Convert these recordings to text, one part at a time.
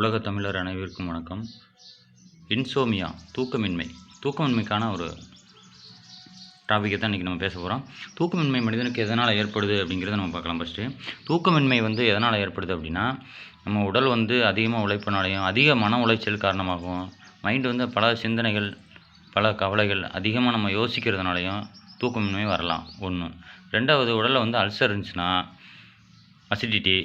உலக தமிழர் அனைவருக்கும் வணக்கம். இன்சோமியா தூக்கமின்மை. தூக்கமின்மைக்கான ஒரு டாப்பிக்கை தான் இன்றைக்கி நம்ம பேச போகிறோம் தூக்கமின்மை மனிதனுக்கு எதனால் ஏற்படுது அப்படிங்கிறத நம்ம பார்க்கலாம் ஃபஸ்ட்டு தூக்கமின்மை வந்து எதனால் ஏற்படுது அப்படின்னா நம்ம உடல் வந்து அதிகமாக உழைப்பினாலையும் அதிக மன உளைச்சல் காரணமாகும் மைண்டு வந்து பல சிந்தனைகள் பல கவலைகள் அதிகமாக நம்ம யோசிக்கிறதுனாலையும் தூக்கமின்மை வரலாம். ஒன்று ரெண்டாவது உடலில் வந்து அல்சர் இருந்துச்சுன்னா அசிடிட்டி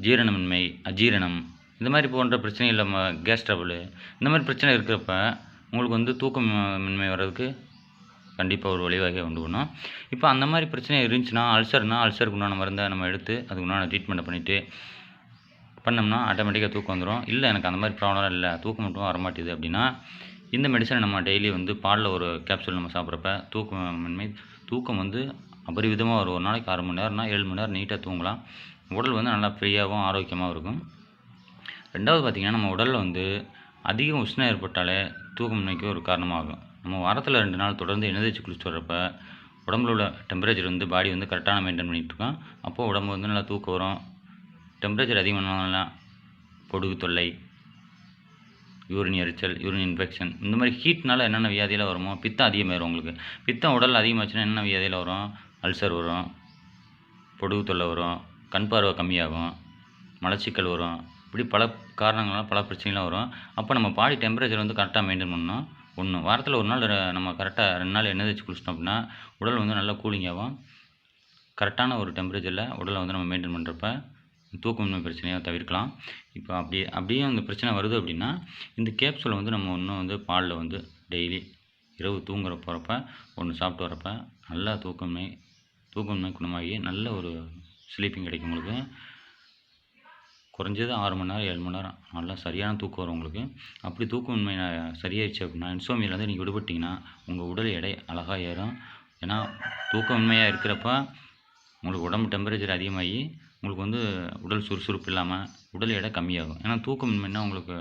ஜீரணமின்மை அஜீரணம் இந்த மாதிரி போன்ற பிரச்சனை நம்ம கேஸ் ட்ரபுளு இந்த மாதிரி பிரச்சனை இருக்கிறப்ப உங்களுக்கு வந்து தூக்கமின்மை வர்றதுக்கு கண்டிப்பாக ஒரு வழிவகை உண்டு பண்ணும் இப்போ அந்த மாதிரி பிரச்சனை இருந்துச்சுன்னா அல்சர்னால் அல்சருக்கு உண்டான மருந்தை நம்ம எடுத்து அதுக்கு உண்டான ட்ரீட்மெண்ட்டை பண்ணிவிட்டு பண்ணோம்னா ஆட்டோமேட்டிக்காக தூக்கம் வந்துடும் இல்லை எனக்கு அந்த மாதிரி ப்ராப்ளம் இல்லை. தூக்கம் மட்டும் வரமாட்டேது அப்படின்னா இந்த மெடிசனை நம்ம டெய்லி வந்து பாலில் ஒரு கேப்சூல் நம்ம சாப்பிட்றப்ப தூக்கமின்மை தூக்கம் வந்து அபரிவிதமாக வரும். ஒரு நாளைக்கு ஆறு மணி நேரம்னா ஏழு மணி நேரம் நீட்டாக தூங்கலாம். உடல் வந்து நல்லா ஃப்ரீயாகவும் ஆரோக்கியமாகவும் இருக்கும். ரெண்டாவது பார்த்திங்கன்னா நம்ம உடலில் வந்து அதிக உஷ்ணம் ஏற்பட்டாலே தூக்கமின்மைக்கு ஒரு காரணமாகும். நம்ம வாரத்தில் ரெண்டு நாள் தொடர்ந்து எழுந்திரிச்சு குளிச்சு வர்றப்ப உடம்புல உள்ள டெம்பரேச்சர் வந்து பாடி வந்து கரெக்டான மெயின்டைன் பண்ணிகிட்ருக்கோம் அப்போது உடம்பு வந்து நல்லா தூக்கம் வரும். டெம்பரேச்சர் அதிகமானால பொடுகு தொல்லை யூரின் எரிச்சல் யூரின் இன்ஃபெக்ஷன் இந்த மாதிரி ஹீட்னால் என்னென்ன வியாதியெல்லாம் வருமோ பித்தம் அதிகமாயிரும் உங்களுக்கு. பித்தம் உடல் அதிகமாச்சுன்னா என்னென்ன வியாதியில் வரும்? அல்சர் வரும் பொடுகு தொல்லை வரும் கண் பார்வை கம்மியாகும் மலச்சிக்கல் வரும் இப்படி பல காரணங்களால் பல பிரச்சனைலாம் வரும். அப்போ நம்ம பாடி டெம்பரேச்சர் வந்து கரெக்டாக மெயின்டைன் பண்ணணும். ஒன்று வாரத்தில் ஒரு நாள் நம்ம கரெக்டாக ரெண்டு நாள் எண்ணெய் தேய்ச்சி குளிச்சிட்டோம் அப்படின்னா உடல் வந்து நல்லா கூலிங் ஆகும். கரெக்டான ஒரு டெம்பரேச்சரில் உடலை வந்து நம்ம மெயின்டைன் பண்ணுறப்ப தூக்கமின்மை பிரச்சனையாக தவிர்க்கலாம். இப்போ அப்படி அப்படியே அந்த பிரச்சனை வருது அப்படின்னா இந்த கேப்சூலை வந்து நம்ம இன்னும் வந்து பாலில் வந்து டெய்லி இரவு தூங்குற போகிறப்ப ஒன்று சாப்பிட்டு வரப்ப நல்லா தூக்கமே தூக்கமே குணமாகி நல்ல ஒரு ஸ்லீப்பிங் கிடைக்கும் உங்களுக்கு குறைஞ்சது ஆறு மணி நேரம் ஏழு மணி நேரம். நல்லா சரியான தூக்கம் வரும் உங்களுக்கு. அப்படி தூக்கமின்மை சரியாயிடுச்சு அப்படின்னா இன்சோமியிலேருந்து நீங்கள் விடுபட்டிங்கன்னா உங்கள் உடல் எடை அழகாக ஏறும். ஏன்னா தூக்கமின்மையாக இருக்கிறப்ப உங்களுக்கு உடம்பு டெம்பரேச்சர் அதிகமாகி உங்களுக்கு வந்து உடல் சுறுசுறுப்பு இல்லாமல் உடல் எடை கம்மியாகும். ஏன்னா தூக்கமின்மைன்னா உங்களுக்கு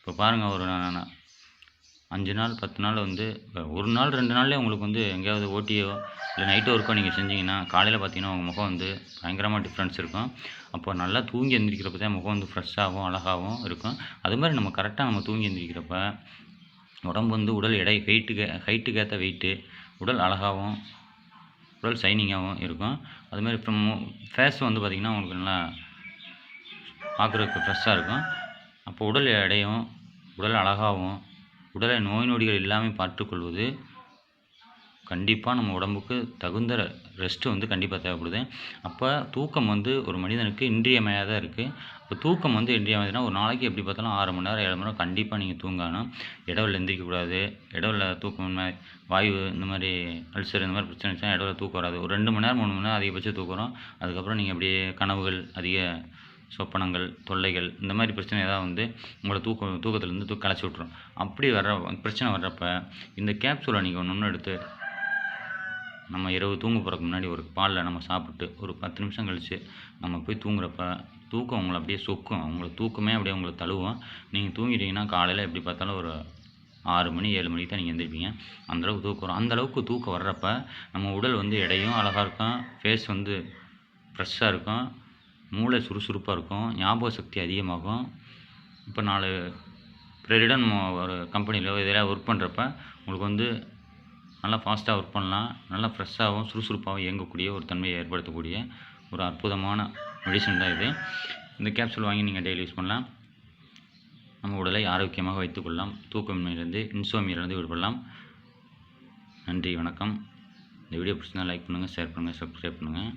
இப்போ பாருங்கள் ஒரு அஞ்சு நாள் பத்து நாள் வந்து ஒரு நாள் ரெண்டு நாள்லேயே உங்களுக்கு வந்து எங்கேயாவது ஓட்டியோ இல்லை நைட்டோ ஒர்க்கோ நீங்கள் செஞ்சீங்கன்னா காலையில் பார்த்தீங்கன்னா உங்கள் முகம் வந்து பயங்கரமாக டிஃப்ரென்ஸ் இருக்கும். அப்போ நல்லா தூங்கி எந்திரிக்கிறப்ப தான் முகம் வந்து ஃப்ரெஷ்ஷாகவும் அழகாகவும் இருக்கும். அது மாதிரி நம்ம கரெக்டாக நம்ம தூங்கி எந்திரிக்கிறப்ப உடம்பு வந்து உடல் எடை வெயிட்டுக்கு ஹைட்டுக்கேற்ற வெயிட்டு உடல் அழகாகவும் உடல் சைனிங்காகவும் இருக்கும். அதுமாதிரி இப்போ ஃபேஸ் வந்து பார்த்திங்கன்னா உங்களுக்கு நல்லா பார்க்குறதுக்கு ஃப்ரெஷ்ஷாக இருக்கும். அப்போ உடல் எடையும் உடல் அழகாகவும் உடலை நோய் நொடிகள் இல்லாமல் பார்த்துக்கொள்வது கண்டிப்பாக நம்ம உடம்புக்கு தகுந்த ரெஸ்ட்டு வந்து கண்டிப்பாக தேவைப்படுது. அப்போ தூக்கம் வந்து ஒரு மனிதனுக்கு இன்றியமையாத இருக்குது இப்போ தூக்கம் வந்து இன்றியமையாதுன்னா ஒரு நாளைக்கு எப்படி பார்த்தாலும் ஆறு மணி நேரம் ஏழு மணி நேரம் கண்டிப்பாக நீங்கள் தூங்கணும் இடவில் எந்திரிக்கக்கூடாது இடவில் தூக்கம் வாயு இந்த மாதிரி அல்சர் இந்த மாதிரி பிரச்சனை இருந்துச்சுன்னா இடவில் தூக்கம் வராது. ஒரு ரெண்டு மணி நேரம் மூணு மணி நேரம் அதிகபட்சம் தூக்குறோம் வரும் அதுக்கப்புறம் நீங்கள் அப்படியே கனவுகள் அதிக சொப்பனங்கள் தொல்லைகள் இந்த மாதிரி பிரச்சனை ஏதாவது வந்து உங்களை தூக்கம் தூக்கத்துலேருந்து தூ கலைச்சி விட்ரும் அப்படி வர்ற பிரச்சனை வர்றப்ப இந்த கேப்சூலை நீங்கள் ஒன்று ஒன்று எடுத்து நம்ம இரவு தூங்க போகிறதுக்கு முன்னாடி ஒரு பாலில் நம்ம சாப்பிட்டு ஒரு பத்து நிமிஷம் கழித்து நம்ம போய் தூங்குறப்ப தூக்கம் உங்களை அப்படியே சொக்கும். உங்களை தூக்கமே அப்படியே உங்களை தழுவும். நீங்கள் தூங்கிட்டீங்கன்னா காலையில் எப்படி பார்த்தாலும் ஒரு ஆறு மணி ஏழு மணிக்கு தான் நீங்கள் எழுந்திருப்பீங்க அந்தளவுக்கு தூக்கம் வரும். அந்தளவுக்கு தூக்கம் வர்றப்ப நம்ம உடல் வந்து எடையும் அழகாக இருக்கும். ஃபேஸ் வந்து ஃப்ரெஷ்ஷாக இருக்கும். மூளை சுறுசுறுப்பாக இருக்கும். ஞாபக சக்தி அதிகமாகும். இப்போ நாலு பிறரிடம் நம்ம ஒரு கம்பெனியில் இதெல்லாம் ஒர்க் பண்ணுறப்ப உங்களுக்கு வந்து நல்லா ஃபாஸ்ட்டாக ஒர்க் பண்ணலாம். நல்லா ஃப்ரெஷ்ஷாகவும் சுறுசுறுப்பாகவும் இயங்கக்கூடிய ஒரு தன்மையை ஏற்படுத்தக்கூடிய ஒரு அற்புதமான மெடிசன் தான் இது. இந்த கேப்சூல் வாங்கி நீங்கள் டெய்லி யூஸ் பண்ணலாம். நம்ம உடலை ஆரோக்கியமாக வைத்துக்கொள்ளலாம் தூக்கமின்மையிலிருந்து இன்சோமியிலிருந்து விடுபடலாம். நன்றி வணக்கம். இந்த வீடியோ பிடிச்சிருந்தா லைக் பண்ணுங்கள் ஷேர் பண்ணுங்கள் சப்ஸ்கிரைப் பண்ணுங்கள்